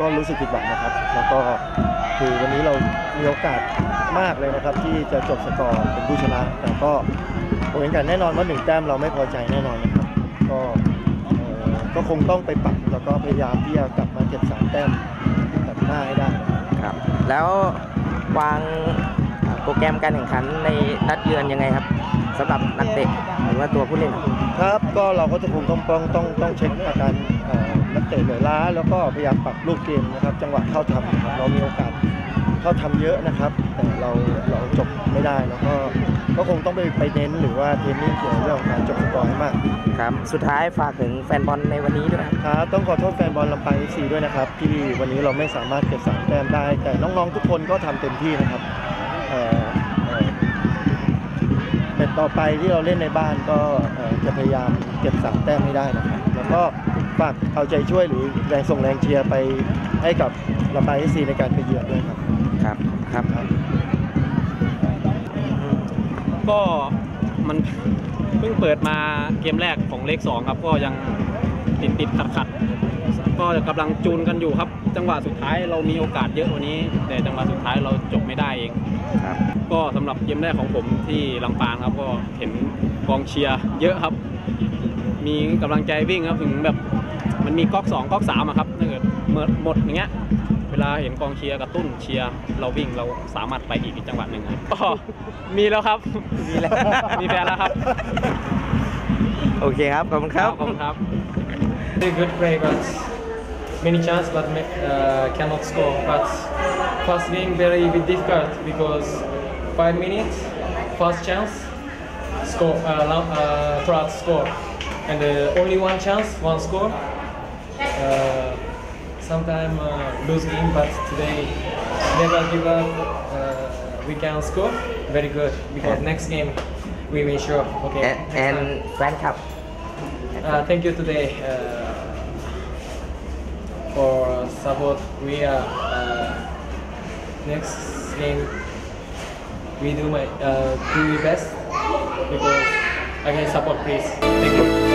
ก็รู้สึกผิดหวังนะครับ แล้วก็คือวันนี้เรามีโอกาสมากเลยนะครับ ที่จะจบสกอร์เป็นผู้ชนะ แต่ก็ผมเห็นกันแน่นอนว่าหนึ่งแต้มเราไม่พอใจแน่นอนนะครับ ก็เอ่อก็คงต้องไปปรับแล้วก็พยายามที่จะกลับมาเก็บสามแต้มกลับหน้าให้ได้ครับ แล้ววางอ่าโปรแกรมการแข่งขันในนัดเยือนยังไงครับสำหรับนักเตะหรือว่าตัวผู้เล่น ครับครับก็เราก็จะคงต้องต้องต้องต้องเช็คอาการเอ่อ นักเตะเหนื่อยล้า แล้วก็พยายามปรับรูปเกมนะครับ จังหวะเข้าทำนะครับเรามีโอกาสเข้าทำเยอะนะครับ แต่เราเราจบไม่ได้แล้วก็ก็คงต้องไปไปเน้นหรือว่าเทรนนิ่งเกี่ยวกับเรื่องของการจบสกอร์ให้มากครับสุดท้ายฝากถึงแฟนบอลในวันนี้ด้วยครับครับต้องขอโทษแฟนบอลลำปางเอฟซีด้วยนะครับที่วันนี้เราไม่สามารถเก็บสามแต้มได้ แต่น้องๆทุกคนก็ทำเต็มที่นะครับเอ่อเอ่อแมตช์ต่อไปที่เราเล่นในบ้านก็เอ่อจะพยายามเก็บสามแต้มให้ได้นะครับ แล้วก็ ฝากเอาใจช่วยหรือแรงส่งแรงเชียร์ไปให้กับลำปางเอฟซีในการไปเยือนด้วยครับ ครับครับ ก็มันเพิ่งเปิดมาเกมแรกของเลขสองครับ ก็ยังติดติดขัดขัดๆก็กำลังจูนกันอยู่ครับ จังหวะสุดท้ายเรามีโอกาสเยอะกว่านี้ แต่จังหวะสุดท้ายเราจบไม่ได้เองครับก็สำหรับเกมแรกของผมที่ลำปางครับ ก็เห็นกองเชียร์เยอะครับ มีกำลังใจวิ่งครับถึงแบบ มันมีก๊อกสองก๊อกสามอะครับถ้าเกิดหมดหมดอย่างเงี้ยเวลาเห็นกองเชียร์กระตุ้นเชียร์เราวิ่งเราสามารถไปอีกจังหวะหนึ่งครับก็มีแล้วครับมีแล้วมีแฟนแล้วครับ โอเคครับ ขอบคุณครับ ขอบคุณครับ Very good play, but many chance, but ma- uh, cannot score. But first game very bit difficult because five minutes, first chance, score, uh, Lam- uh, Pratt score, and uh, only one chance, one score. uh, sometimes uh, lose game, but today never give up. Uh, we can score very good because yeah. next game we will sure. Okay. And, and. Grand Cup. Uh, thank you today uh, for support. We are uh, next game. We do my uh, do best because again support please. Thank you.